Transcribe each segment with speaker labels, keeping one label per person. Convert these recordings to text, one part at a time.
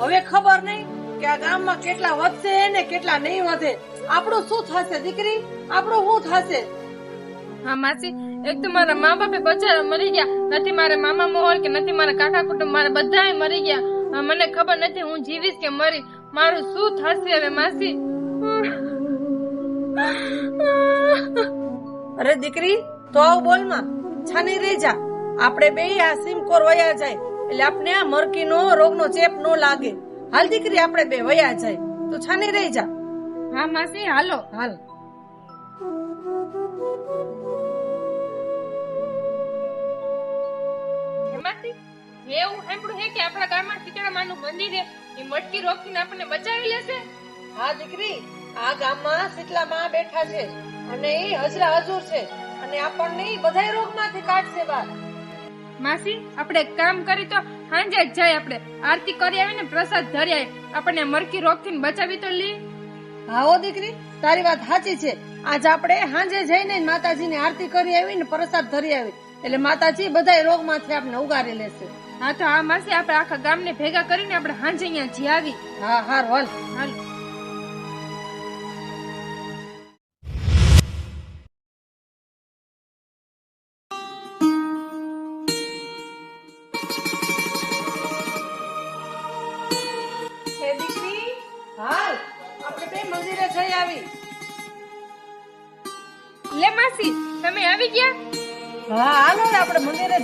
Speaker 1: હવે ખબર નહીં કે આ ગામમાં કેટલા વધશે ને કેટલા નહીં વધે. આપણું શું થશે દીકરી? આપણું શું થશે?
Speaker 2: હા માસી. એક તો મારા મા બાપે બચારા મરી ગયા. નથી મારા મામા મોહન કે નથી મારા કાકા કુટુંબ. મારા બધાય મરી ગયા. મને ખબર નથી હું જીવીશ કે મરી. મારું શું થશે હવે માસી?
Speaker 1: અરે દીકરી તો આવ બોલમાં. છાની રહી જા આપણે બે આ સિમકોર વયા જાય. એટલે આપણે આ મરકીનો રોગનો ચેપ ન લાગે. હાલ દીકરી આપણે બે વયા જાય. તો છાની રહી જા.
Speaker 2: હા માસી હાલો.
Speaker 1: હાલ.
Speaker 2: હે એવું સાંભળ્યું છે કે આપણા ગામમાં શીતળા માનું મંદિર છે. એ મટકી રોકીને આપણને બચાવી લેશે.
Speaker 1: હા દીકરી આ ગામમાં શીતલામાં બેઠા છે. અને એ હજરા હજુર છે. અને આપણને બધાય રોગમાંથી કાઢશે બહાર.
Speaker 2: માસી આપણે કામ કરી તો સાંજે જ જાય આપણે. આરતી કરી આવીને પ્રસાદ ધરી આવી આપણને મરકી રોગથી બચાવી તો લી.
Speaker 1: હાઓ દીકરી તારી વાત સાચી છે. આજ આપણે હાંજે જઈને માતાજીને આરતી કરી આવી ને પ્રસાદ ધરી આવી એટલે માતાજી બધાય રોગમાંથી આપણે ઉગારી લેશે.
Speaker 2: હા તો આ માસી આપણે આખા ગામને ભેગા કરીને આપણે સાંજે અહીંયા જી આવી
Speaker 1: હા હાર હાલ.
Speaker 2: હાલ.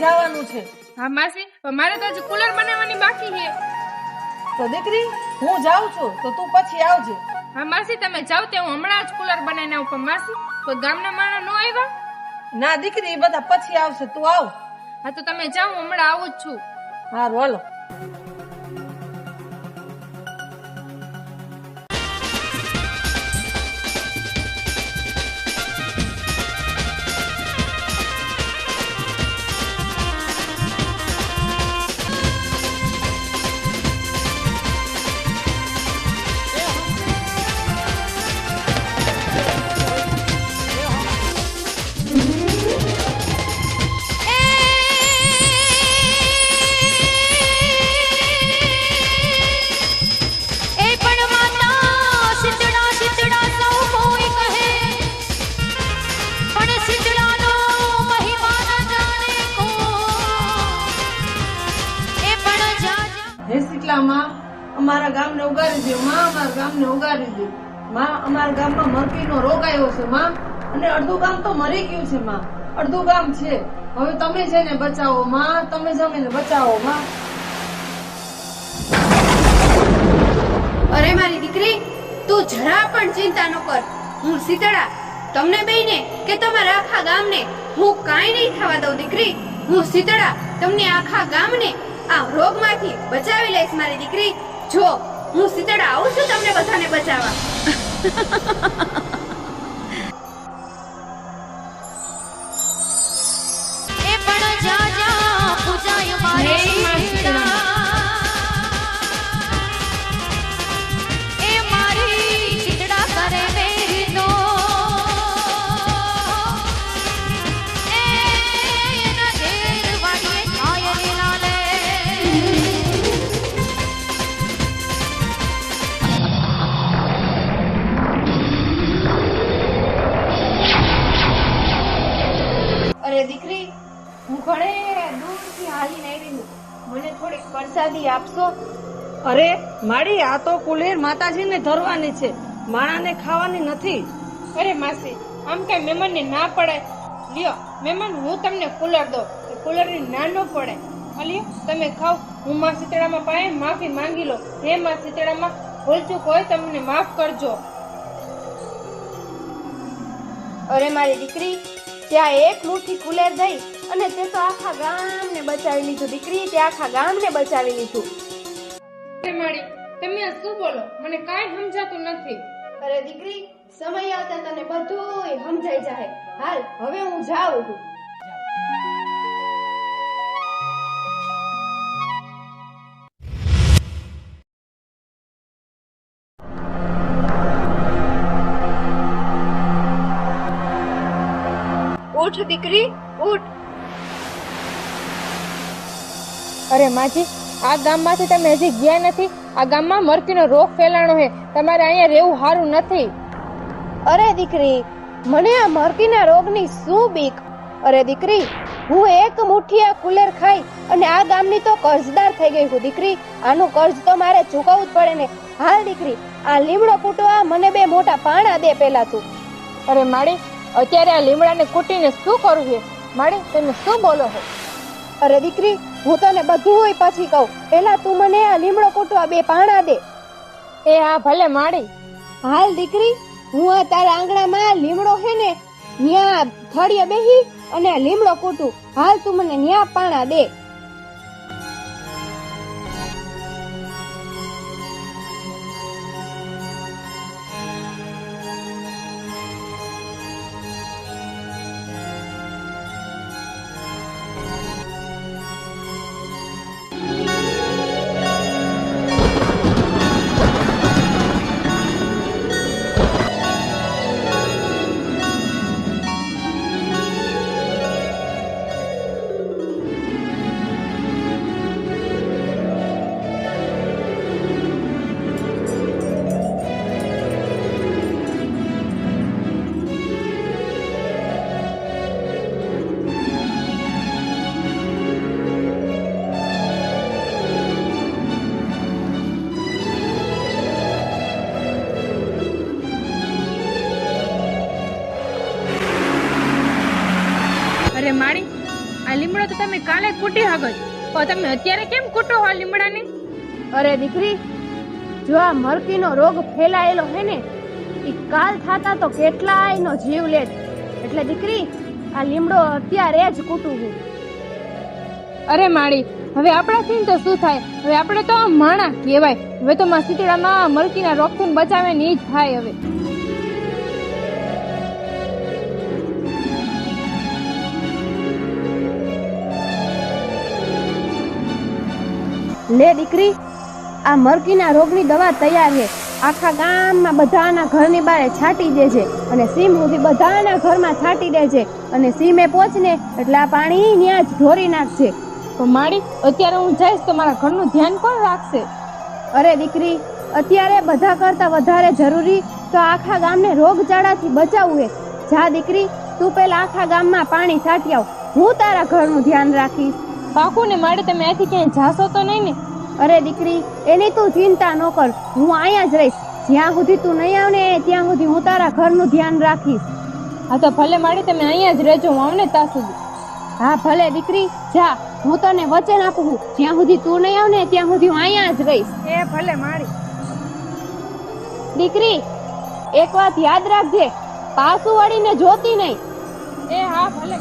Speaker 1: જવાનું છે.
Speaker 2: હા માસી મારે તો હજી કુલર બનાવવાની બાકી છે.
Speaker 1: તો દીકરી હું જાઉં છું તો તું પછી આવજે.
Speaker 2: હા માસી તમે જાઓ તે હું હમણાં જ કુલર બનાવીને આવું પણ માસી કોઈ ગામના માણસ નો આવ્યા?
Speaker 1: ના દીકરી એ બધા પછી આવશે તું આવ.
Speaker 2: હા તો તમે જાઓ હમણાં આવું જ છું.
Speaker 1: હારું હાલો.
Speaker 3: જા
Speaker 1: હે શીતલા માં અમારા ગામને ઉગાડી દે, માં અમારા ગામને ઉગાડી દે. માં અમારા ગામમાં મરકીનો રોગ આવ્યો છે, માં. અને અડધું ગામ તો મરી ગયું છે, માં. અડધું ગામ છે. હવે તમે જઈને બચાવો, માં. તમે જમીને બચાવો, માં.
Speaker 4: અરે મારી દીકરી, તું જરા પણ ચિંતા ન કર. હું શીતળા. તમને બેયને કે તમારા આખા ગામને હું કાંઈ નહીં થવા દઉં, દીકરી. હું શીતળા. તમને આખા ગામને આ રોગમાંથી બચાવી લઈશ મારી દીકરી. જો હું સીતળ આવું છું તમને બધાને બચાવવા.
Speaker 3: એ પણ જા જા પૂજાય મારે.
Speaker 1: આ તો કુલેર માતાજીને ધરવાની છે. માણાને ખાવાની નથી.
Speaker 2: અરે માસી આમ કઈ મહેમાનને ના પડે લ્યો મહેમાન હું તમને કુલર દો કુલરની ના પડે આ લ્યો તમે ખાવ હું માં શીતળામાં પાસે માફી માંગી લો હે માં શીતળામાં ભૂલચૂક હોય તમને માફ કરજો.
Speaker 4: અરે મારી દીકરી ત્યાં એક મુઠ્ઠી કુલેર દઈ અને તે તો આખા ગામને બચાવી લીધું. દીકરી તે આખા ગામને બચાવી લીધું.
Speaker 2: માડી તમે આ શું બોલો? મને કાંઈ સમજાતું નથી.
Speaker 4: અરે દીકરી સમય આવતા તને બધું સમજાઈ જાય હાલ હવે હું જાઉં છું. ઉઠ દીકરી ઉઠ.
Speaker 2: અરે માજી આ ગામમાંથી તમે હજી ગયા નથી? આ ગામમાં મરકીનો રોગ ફેલાણો છે તમારે અહીંયા રહેવું સારું નથી.
Speaker 4: અરે દીકરી મને આ મરકીના રોગની શું બીક? અરે દીકરી હું એક મુઠ્ઠીયા કુલર ખાઈ અને આ ગામની તો કર્જદાર થઈ ગઈ હું દીકરી. આનું કર્જ તો મારે ચૂકવવું જ પડે ને. હાલ દીકરી આ લીમડો કૂટવા મને બે મોટા પાણા દે પેલા તું.
Speaker 2: અરે માડી અત્યારે આ લીમડાને કૂટીને શું કરવું છે માડી તમે શું બોલો છો
Speaker 4: અરે દીકરી હું તને બધું હોય પછી કહું. પેલા તું મને આ લીમડો કૂટવા બે પાણા દે.
Speaker 2: એ હા ભલે માડી.
Speaker 4: હાલ દીકરી હું આ તારા આંગણામાં લીમડો હે ને ન્યા થળીએ બેહી અને આ લીમડો કૂટું. હાલ તું મને ન્યા પાણા દે.
Speaker 2: કાલે કૂટી હગો તો તમે અત્યારે કેમ કૂટો આ લીમડાને?
Speaker 4: અરે દીકરી જો આ મરકીનો રોગ ફેલાયેલો હે ને એ કાલ થાતા તો કેટલાય નો જીવ લેત. એટલે દીકરી આ લીમડો અત્યારે જ કૂટું હું.
Speaker 2: અરે માડી હવે આપણાથી તો શું થાય? હવે આપણે તો માણા કહેવાય. હવે તો માં શીતળામાં મરકીના રોગથી બચાવે ને જ થાય હવે.
Speaker 4: લે દીકરી આ મરકીના રોગની દવા તૈયાર છે. આખા ગામમાં બધાના ઘરની બારે છાંટી દે છે અને સીમ સુધી બધાના ઘરમાં છાંટી દે છે અને સીમે પહોંચને એટલે આ પાણી ત્યાં જ ઢોરી નાખશે.
Speaker 2: તો માડી અત્યારે હું જઈશ તો મારા ઘરનું ધ્યાન કોણ રાખશે?
Speaker 4: અરે દીકરી અત્યારે બધા કરતાં વધારે જરૂરી તો આખા ગામને રોગચાળાથી બચાવવું છે. જા દીકરી તું પહેલાં આખા ગામમાં પાણી છાંટી આવ. હું તારા ઘરનું ધ્યાન રાખીશ.
Speaker 2: પાકું ને મારે તમે અહીંથી ક્યાંય જાશો તો નહીં ને?
Speaker 4: અરે દીકરી એની તું ચિંતા ન કર. હું અહીંયા જ રહીશ. જ્યાં સુધી તું નહીં આવને ત્યાં સુધી હું તારા ઘરનું ધ્યાન રાખીશ.
Speaker 2: હા તો ભલે માડી તમે અહીંયા જ રહેજો હું આવને ત્યાં સુધી.
Speaker 4: હા ભલે દીકરી જા. હું તને વચન આપું છું. જ્યાં સુધી તું નહીં આવને ત્યાં સુધી હું અહીંયા જ રહીશ.
Speaker 2: એ ભલે મારી.
Speaker 4: દીકરી એક વાત યાદ રાખજે. પાછું વળીને જોતી નહીં.
Speaker 2: એ હા ભલે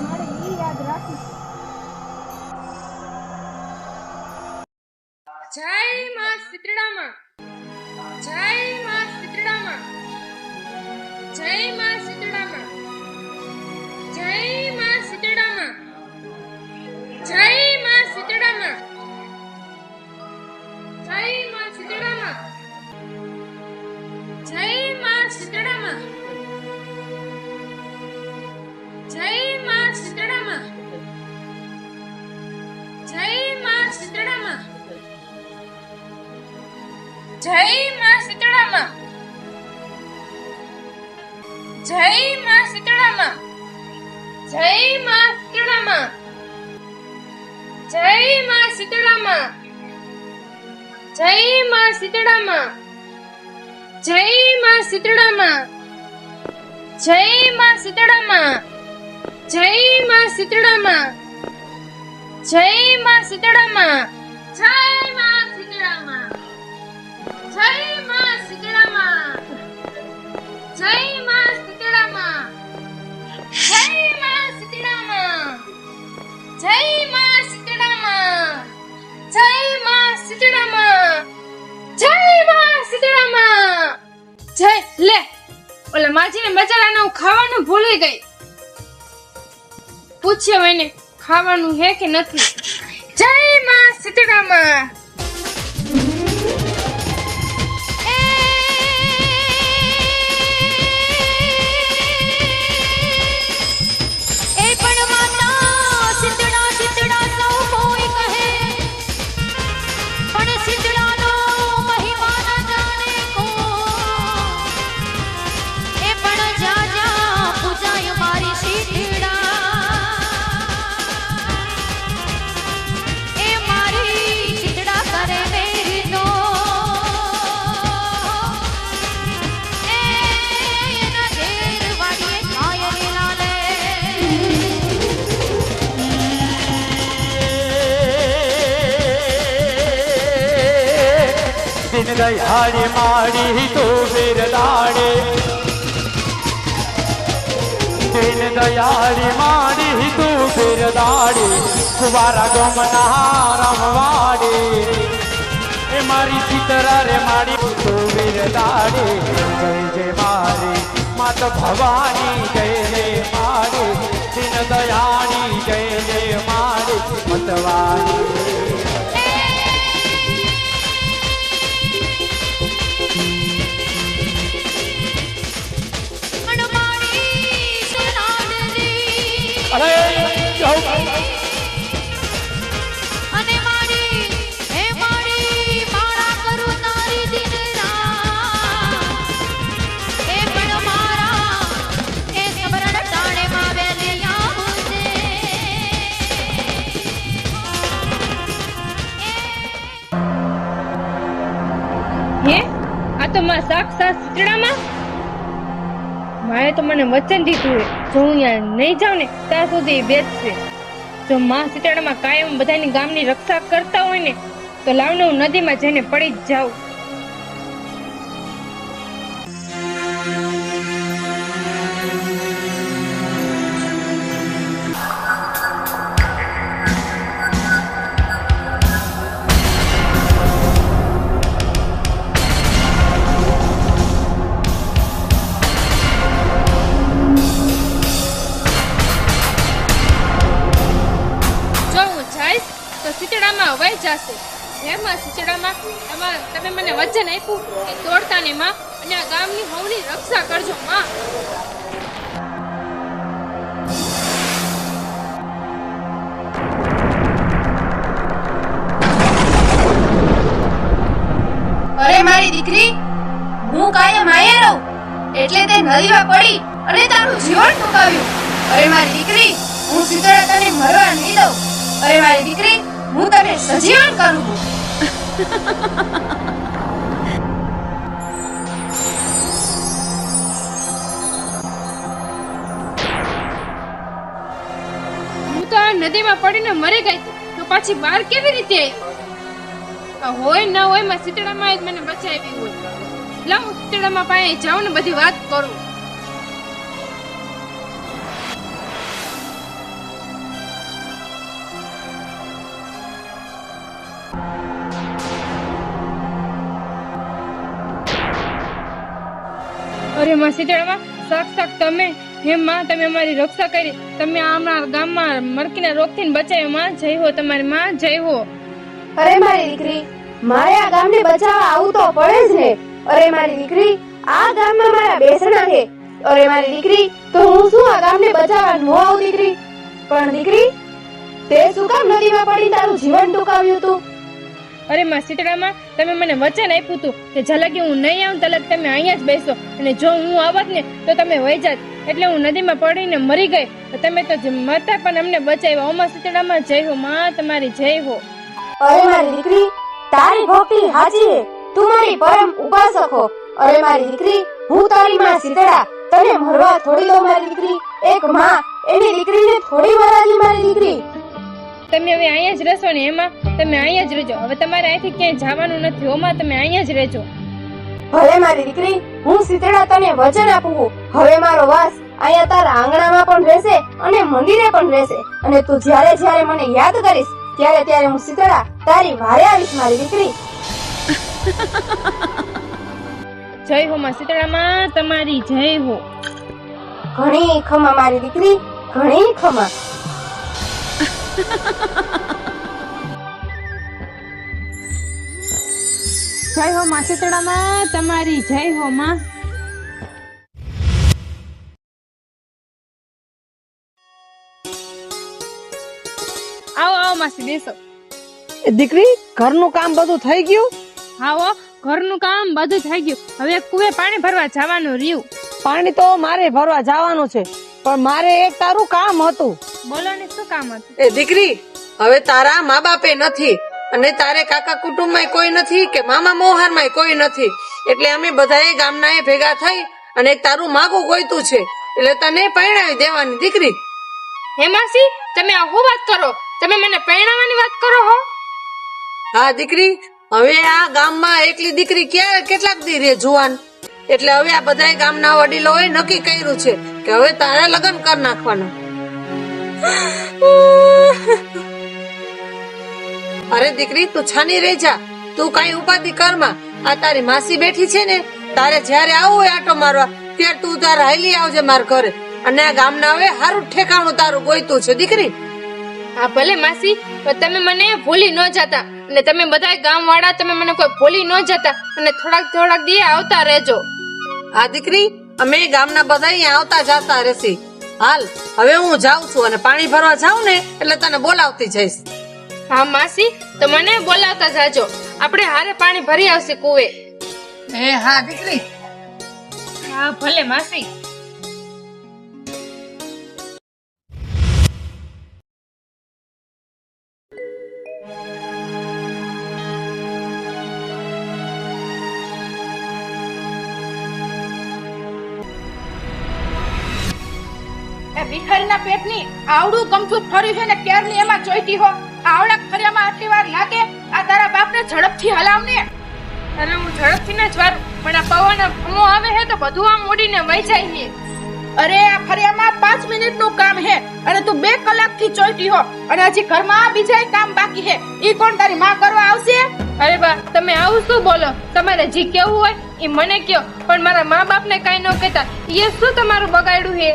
Speaker 2: જય માં શીતળામાં જય માં શીતળામાં જય માં શીતળામાં જય માં શીતળામાં సీతారామ జై మా సీతారామ జై మా సీతారామ జై మా సీతారామ జై ખાવાનું હે કે નથી? જય માં શીતળામાં
Speaker 5: દયાળી માડી તું બિરદાડે દિન દયાળી માડી તું બિરદાડે કુવારા ગમના રમવાડે એ મારી સીતરા રે માડી તું બિરદાડે જય જય મારી માત ભવાની જય જય મારી દિન દયાળી જય જય મારી મતવાની
Speaker 3: અણમારી
Speaker 2: આ તો માં મારે તો મને વચન દીધું જો હું અહીંયા નહીં ને, ત્યાં સુધી બેસશે. જો માં શીતળામાં કાયમ બધાની ગામની રક્ષા કરતા હોય ને, તો લાવને હું નદીમાં જઈને પડી જ જાઉં. વહી જશે. જેમાં સિંચડામાં એમાં તમે મને વચન આપ્યું કે તોડતા ને માં અને આ ગામની હોવની રક્ષા કરજો, માં.
Speaker 4: અરે મારી દીકરી, હું કાયમ આયા રહું. એટલે તે નદીમાં પડી અને તારું જીવન ટૂંકાવ્યું. અરે મારી દીકરી, હું શીતળા તને મરવા નહીં દઉં. અરે મારી દીકરી હું તને સજીવન કરું.
Speaker 2: હું તો આ નદીમાં પડીને મરી ગઈ તો પાછી બહાર કેવી રીતે આવી? હોય ન હોયમાં શીતળામાં જ મને બચાવી હોય. લાવ શીતળામાં પાસે જાઉં ને બધી વાત કરું. અરે માં શીતળામાં સાક્ષાત તમે, હે માં, તમે અમારી રક્ષા કરી, તમે અમારા ગામમાં મરકીના રોગથી બચાવ્યો માં જય હો, તમારી માં જય હો.
Speaker 4: અરે મારી દીકરી, મારે આ ગામને બચાવવા આવું તો પડે જ ને. અરે મારી દીકરી, આ ગામમાં મારા બેસણા છે. અરે મારી દીકરી, તો હું શું આ ગામને બચાવવા નો આવું, દીકરી? પણ દીકરી, તે શું કામ નદીમાં પડી તારું જીવન ટૂંકાવ્યું તું?
Speaker 2: અરે માં શીતળામાં તમે મને વચન આપ્યું હતું કે ઝલકી હું નહીં આવું તલક તમે અહીંયા જ બેસો. અને જો હું આવત ને તો તમે વહી જાત. એટલે હું નદીમાં પડીને મરી ગઈ. તમે તો જ મરતા પણ અમને બચાવ્યા. ઓમાં શીતળામાં જય હો માં, તમારી જય હો.
Speaker 4: અરે મારી દીકરી, તારી ભક્તિ હાજી છે. તું મારી પરમ ઉપાસક. હો અરે મારી દીકરી, હું તારી માં શીતળા. તને મરવા થોડી દો મારી દીકરી. એક માં, એની દીકરીને થોડી મરાજી મારી દીકરી.
Speaker 2: તમે હવે અહીંયા જ રહેશો ને એમાં તમે અહીંયા જ રહેજો. હવે તમારે અહીંથી ક્યાંય જવાનું નથી. ઓમાં તમે અહીંયા જ રહેજો.
Speaker 4: ભલે મારી દીકરી હું શીતળા તને વચન આપું છું. હવે મારો વાસ અહીંયા તારા આંગણામાં પણ રહેશે અને મંદિરે પણ રહેશે. અને તું જ્યારે જ્યારે મને યાદ કરીશ ત્યારે ત્યારે હું શીતળા તારી વારે આવીશ મારી દીકરી.
Speaker 2: જય હો માં શીતળામાં તમારી જય હો.
Speaker 4: ઘણી ખમા મારી દીકરી ઘણી ખમા.
Speaker 2: જય હો માં શીતળામાં તમારી જય હો માં. આવો આવો માસી બેસો.
Speaker 1: દીકરી ઘરનું કામ બધું થઈ ગયું?
Speaker 2: આવો ઘરનું કામ બધું થઈ ગયું. હવે કુવે પાણી ભરવા જવાનું રહ્યું.
Speaker 1: પાણી તો મારે ભરવા જવાનું છે પણ મારે એક તારું કામ હતું.
Speaker 2: બોલો ને શું કામ હતું?
Speaker 1: એ દીકરી હવે તારા મા બાપે નથી અને તારે કાકા કુટુંબમાં કોઈ નથી કે મામા મોહારમાં કોઈ નથી. એટલે અમે બધાએ ગામના એ ભેગા થઈ અને એક તારું માગું ગોઈતું છે. એટલે તને પરણાવી દેવાની દીકરી.
Speaker 2: હેમાસી તમે આ હું વાત કરો? તમે મને પરણાવવાની વાત કરો હો?
Speaker 1: હા દીકરી. હવે આ ગામમાં એકલી દીકરી ક્યાં કેટલાક દી રે જુવાન? એટલે હવે આ બધાય ગામના વડીલોએ નક્કી કર્યું છે કે હવે તારે લગ્ન કરી નાખવાના. અરે દીકરી તું છાની રહી જા. તું કઈ ઉપાધિ કરમાં આ તારી માસી બેઠી છે ને તારે જ્યારે આવું હોય આટો મારવા ત્યારે તું તાર હાલી આવજે માર ઘરે. અને આ ગામના હવે હારું ઠેકાણું તારું ગોઈતું છે દીકરી.
Speaker 2: હા ભલે માસી પણ તમે મને ભૂલી ન જતા. અને તમે બધા ગામ વાળા તમે મને કોઈ ભૂલી ન જતા. અને થોડાક થોડાક દી આવતા રહેજો.
Speaker 1: આ દીકરી અમે ગામના બધા અહીંયા આવતા જતા રહેશી. હાલ હવે હું જાઉં છું અને પાણી ભરવા જાઉં ને એટલે તને બોલાવતી જઈશ.
Speaker 2: હા માસી તો મને બોલાવતા જાજો. આપણે હારે પાણી ભરી આવશે કુવે.
Speaker 1: એ હા દીકરી.
Speaker 2: હા ભલે માસી.
Speaker 6: ભિખારીના પેટની આવડું કમથું ફર્યું છે ને ક્યારની એમાં ચોઈટી હો. આવડા ફર્યામાં આટલી વાર લાગે, આ તારા બાપને ઝડપથી હલાવ ને
Speaker 2: અરે હું ઝડપથી ને જ વાર, પણ આ પવન હમો આવે હે તો બધું આમ મોડીને વહી જાય ને
Speaker 6: અરે આ ફર્યામાં પાંચ મિનિટનું કામ હે અને તું બે કલાકથી ચોઈટી હો, અને હજી ઘરમાં બીજા કામ બાકી હે ઈ કોણ તારી માં કરવા આવશે?
Speaker 2: અરે બા, તમે આવું શું બોલો? તમારે જી કેવું હોય એ મને કયો, પણ મારા મા બાપને કઈ ન કહેતા. એ શું તમારું બગાડ્યું હે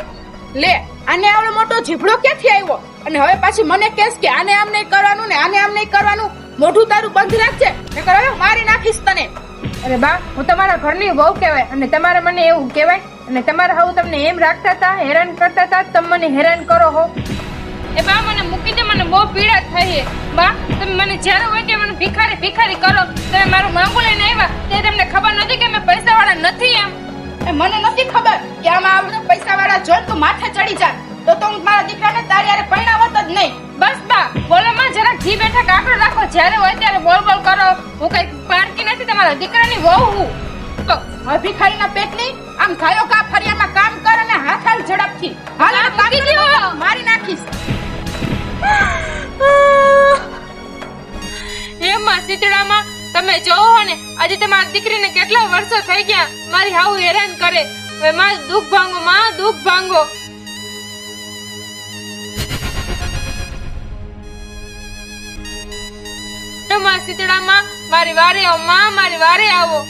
Speaker 6: લે આને આવડો મોટો જીભડો ક્યાંથી આવ્યો? અને હવે પાછી મને કહેશ કે આને આમ નહીં કરવાનું ને આને આમ નહીં કરવાનું. મોઢું તારું બંધ રાખજે, નકર હવે મારી નાખીશ તને.
Speaker 2: અરે બા, હું તમારા ઘરની વહુ કહેવાય અને તમારે મને એવું કહેવાય અને તમારા હાઉ તમને એમ રાખતા હતા, હેરાન કરતા હતા તમે મને હેરાન કરો હો. એ બા, મને મૂકી દે, મને બહુ પીડા થઈ બા, તમે મને જ્યારે હોય કે મને ભિખારી ભિખારી કરો. તમે મારું માંગુ લઈને આવ્યા તે તમને ખબર નથી કે મેં પૈસા વાળા નથી એમ.
Speaker 6: એ મને નથી ખબર કે આમાં આ બધા પૈસા વાળા જોઈ તું માથે ચડી જાય. તો તો હું મારા દીકરાને તારી હારે પરણાવત જ નહીં.
Speaker 2: બસ બા બોલોમાં જરાક જી બેઠા કાકડો રાખો. જ્યારે હોય ત્યારે બોલ બોલ કરો. હું કઈ પારકી નથી તમારા દીકરાની વહુ હું.
Speaker 6: તો હવે ભિખારીના પેટની આમ ખાયો કા ફરિયામાં કામ કર અને હાથ હાલ ઝડપથી. હાલ. બતાવ, મારી નાખીશ.
Speaker 2: એ માં તમે જોવો ને આજે તમારી દીકરીને કેટલા વર્ષો થઈ ગયા. મારી હાવ હેરાન કરે. હવે માં દુઃખ ભાંગો માં દુઃખ ભાંગો. માં શીતળામાં મારી વારે આવો, માં મારી વારે આવો.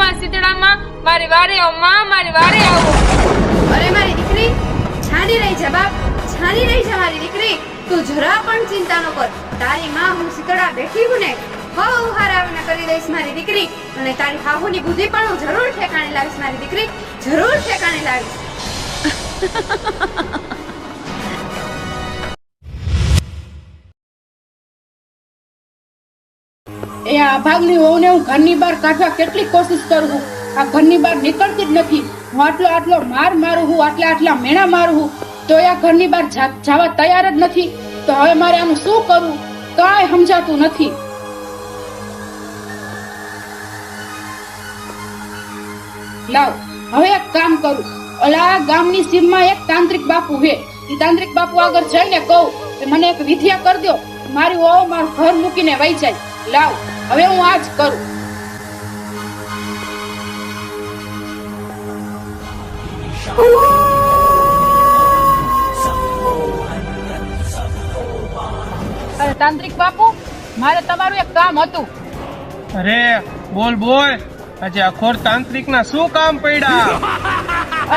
Speaker 2: માં શીતળામાં મારી વારે આવો, માં મારી વારે આવો.
Speaker 4: અરે મારી દીકરી, છાની રહી છે બાપ, છાની રહી છે મારી દીકરી. તું જરા પણ ચિંતા ન કર. તારી માં હું શીતળા બેઠી હું ને હવ હારાવને કરી દઈશ મારી દીકરી. અને તારી હાહુની બુદ્ધિ પણ હું જરૂર ઠેકાણે લાવીશ મારી દીકરી. જરૂર ઠેકાણે લાવીશ.
Speaker 6: એ આ ભાગની વહુને હું ઘરની બહાર કાઢવા કેટલી કોશિશ કરું છું? આ ઘરની બહાર નીકળતી જ નથી. હું આટલો આટલો માર મારું હું આટલા આટલા મેણા મારું હું તો આ ઘરની બહાર જવા તૈયાર જ નથી. તો હવે મારે આનું શું કરવું કાંઈ સમજાતું નથી. લાવ, હવે એક કામ કરું. ઓલા ગામની સીમમાં એક તાંત્રિક બાપુ હે. એ તાંત્રિક બાપુ આગળ જઈને કહું કે મને એક વિધિયા કરી દો મારી ઓ મારું ઘર મૂકીને વહી જાય. લાવ, હવે હું આ જ કરું. અરે તાંત્રિક બાપુ મારે તમારું એક કામ હતું.
Speaker 7: અરે બોલ બોલ. આજે અખોર તાંત્રિક ના શું કામ પડ્યા?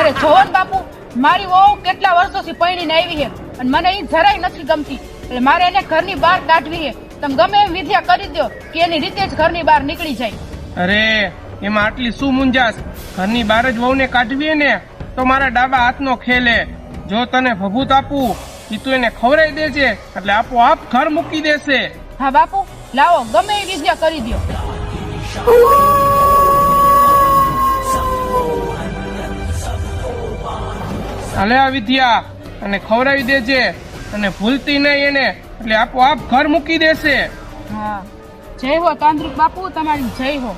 Speaker 6: અરે જોવન બાપુ મારી વહુ કેટલા વર્ષોથી પૈણીને આવી છે અને મને એ જરાય નથી ગમતી. એટલે મારે એને ઘરની બહાર કાઢવી છે. તમે ગમે એમ વિદ્યા કરી દો કે એની રીતે જ ઘરની બહાર નીકળી જાય.
Speaker 7: અરે એમાં આટલી શું મુંજાસ ઘરની બહાર જ વહુને કાઢવી ને તો મારા ડાબા હાથનો ખેલે. જો તને ભભૂત આપું તું એને ખવડાવી દેજે એટલે આપોઆપ ઘર મૂકી દેશે.
Speaker 6: હા બાપુ લાવો ગમે એ વિદ્યા કરી દો
Speaker 7: હાલે આ વિદ્યા અને ખવડાવી દેજે અને ભૂલતી નહીં એને એટલે આપોઆપ ઘર મૂકી દેશે.
Speaker 6: હા. જય હો તાંત્રિક બાપુ તમારી જય હો.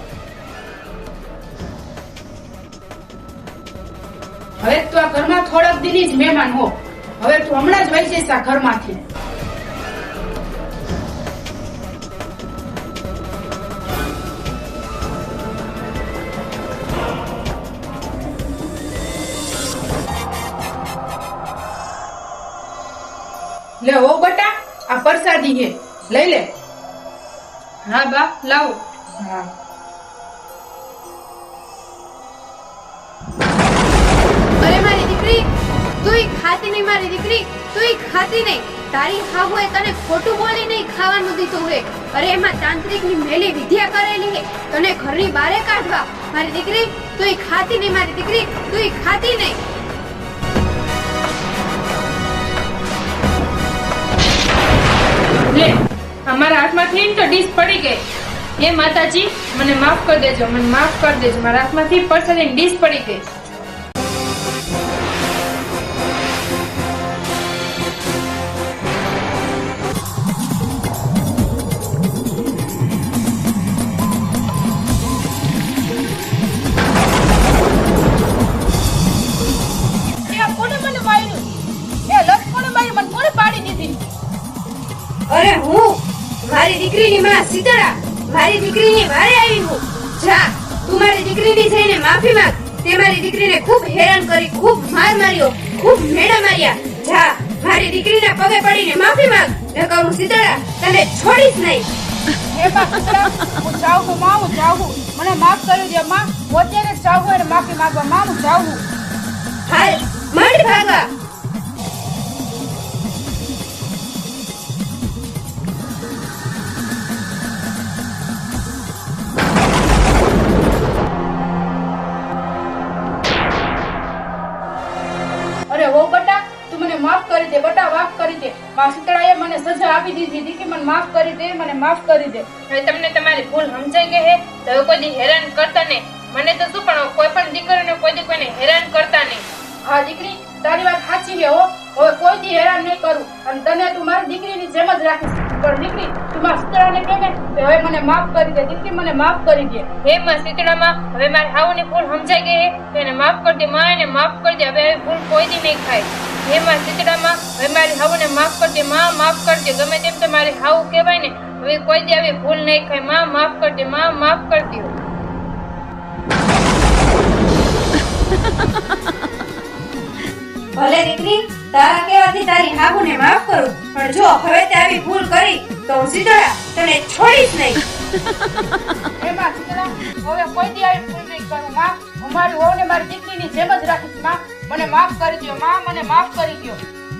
Speaker 6: હવે તો આ ઘરમાં થોડાક દિન જ મહેમાન હો. હવે તું હમણાં જ વહી જઈશ આ ઘરમાંથી. લે ઓ બટા આ પરસાદી હે. લઈ લે.
Speaker 2: હા બા લાવો.
Speaker 6: હા.
Speaker 4: અરે મારી દીકરી તુંય ખાતી નહીં મારી દીકરી, તુંય ખાતી નહીં. તારી હાહુએ તને ખોટું બોલી નહીં ખાવાનું દીધું હે. અરે એમાં તાંત્રિકની મેલી વિદ્યા કરેલી હે. તને ઘરની બારે કાઢવા. મારી દીકરી, તુંય ખાતી નહીં મારી દીકરી, તુંય ખાતી નહીં.
Speaker 2: લે, અમારા હાથમાંથી તો ડીશ પડી ગઈ. હે માતાજી, મને માફ કરી દેજો, મને માફ કરી દેજો. મારા હાથમાંથી પરસાદી ડીશ પડી ગઈ.
Speaker 4: દીકરીની માં સીતળા મારી દીકરીની વારે આવી હું. જા તું મારી દીકરીની જઈને માફી માંગ. તે મારી દીકરીને ખૂબ હેરાન કરી ખૂબ માર માર્યો ખૂબ મેડા માર્યા. જા મારી દીકરીના પગે પડીને માફી માંગ. નકર હું સીતળા તને છોડીશ નહીં.
Speaker 6: હું જાઉં માં હું જાઉં મને માફ કરી દે માં. જાઉં અને માફી માંગવા. માં હું જાઉં
Speaker 4: હાલ માંડ ભાગવા.
Speaker 6: કરી શીતળાએ મને સજા આપી દીધી હતી કે મને માફ કરી દે મને માફ કરી દે.
Speaker 2: હવે તમને તમારી ભૂલ સમજાઈ ગઈ હે તો હવે કોઈ હેરાન કરતા નહીં. મને તો શું પણ કોઈ પણ દીકરીને કોઈ દી કોઈને હેરાન કરતા નહીં.
Speaker 6: હા દીકરી તારી વાત સાચી છે હો. હવે કોઈ દી હેરાન નહીં કરું. અને તને તું મારી દીકરીની જેમ જ રાખીશ. પણ દીકરી તું મારા સીતળાને કહે ને હવે મને માફ કરી દે. દીકરી મને માફ કરી દે.
Speaker 2: હે માં શીતળામાં હવે મારી હાવની ભૂલ સમજાઈ ગઈ હે તો એને માફ કરી દે માં એને માફ કરી દે. હવે આવી ભૂલ કોઈ દી નહીં ખાય હે માં હવે મારી હાવને માફ કરજે માં માફ કરજે ગમે તેમ તો મારી હાવ કહેવાય ને હવે કોઈ દે આવી ભૂલ નહીં ખાયમાં માફ કરજે માં માફ કરજો.
Speaker 4: ભલે દીકરી તારા કહેવાથી તારી હાવને માફ કરું પણ જો હવે તે આવી ભૂલ કરી તો હું સીતળા તને છોડીશ નહીં.
Speaker 6: એ માં હવે કોઈ દે આવી ભૂલ નહીં કરું માં. હું મારી વહુને મારી દીકરીની જેમ જ રાખીશમાં. મને માફ કરી દો માં મને માફ કરી દો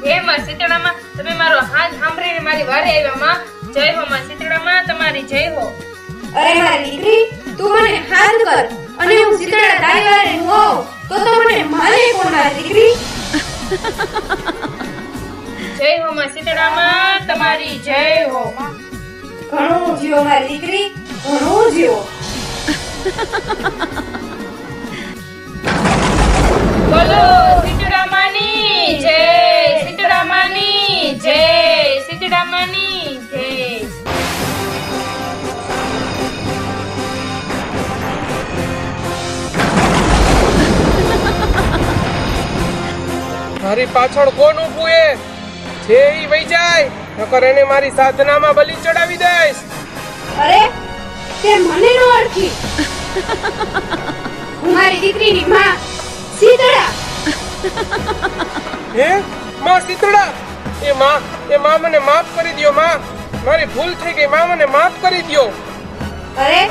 Speaker 2: હે માં સીતળામાં તમે મારો હાથ સાંભળીને મારી વારે આવ્યા માં. જય હો માં સીતળામાં તમારી જય હો.
Speaker 4: અરે મારી દીકરી તું મને હાથ કર અને હું સીતળા તારી વારે હો તો તો મને મારે કોણ મારી દીકરી?
Speaker 2: જય હો માં સીતળામાં તમારી જય હો.
Speaker 4: ઘણું જીવો મારી દીકરી ઘણું જીવો.
Speaker 2: બોલો શીતળામાની જય શીતળામાની જય શીતળામાની જય.
Speaker 7: મારી પાછળ કોણ ઊભું એ? છે ઈ વઈ જાય નકર એને મારી સાધનામાં બલિ ચડાવી દઈશ.
Speaker 4: અરે તે મને નો ઓળખી. હું મારી દીકરીની માં સીતળા!
Speaker 7: હે? માં શીતળા એ માં એ માં મને માફ કરી દયો માં. મારી ભૂલ થઈ ગઈ માં મને માફ કરી દ્યો.
Speaker 4: અરે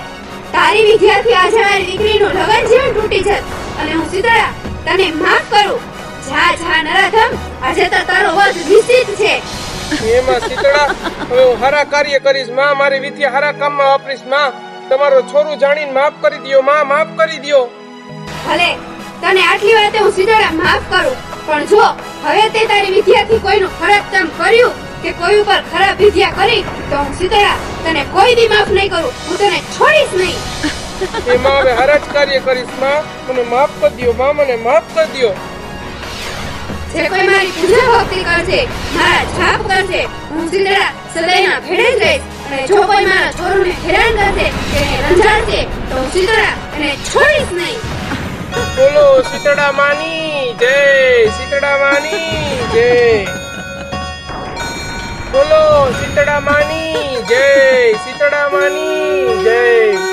Speaker 4: તારી વિદ્યાથી આજે મારી દીકરીનું લગન જીવન તૂટી જત. અને હું સીતળા તને માફ કરું. જા જા નરાધમ. આજે તો તારો વધ નિશ્ચિત છે.
Speaker 7: એમાં હવે હું હારા કાર્ય કરીશમાં. મારી વિદ્યા હારા કામમાં વાપરીશમાં. તમારો છોરું જાણીને માફ કરી દયો માં માફ કરી દ્યો.
Speaker 4: ભલે તને આટલી વાતે હું સીતળા માફ કરું. પણ જો હવે તે તારી વિદ્યાથી કોઈનું ખરાબ કામ કર્યું કે કોઈ ઉપર ખરાબ વિદ્યા કરી તો હું સીતળા તને કોઈ દી માફ નહીં કરું. હું તને છોડીશ નહીં.
Speaker 7: એમાં હવે હરજ કાર્ય કરીશમાં. મને માફ કરી દ્યો માં. મને માફ કરી દ્યો.
Speaker 4: જે કોઈ મારી પૂજા ભક્તિ કરશે મારા જાપ કરશે હું સીતળા સદાયના ભેળે જ રહીશ. અને જો કોઈ મારા છોરુને હેરાન કરશે કે રંજાડશે તો હું સીતળા એને છોડીશ નહીં.
Speaker 7: બોલો શીતળા માની જય શીતળા માની જય. બોલો શીતળા માની જય શીતળા માની જય.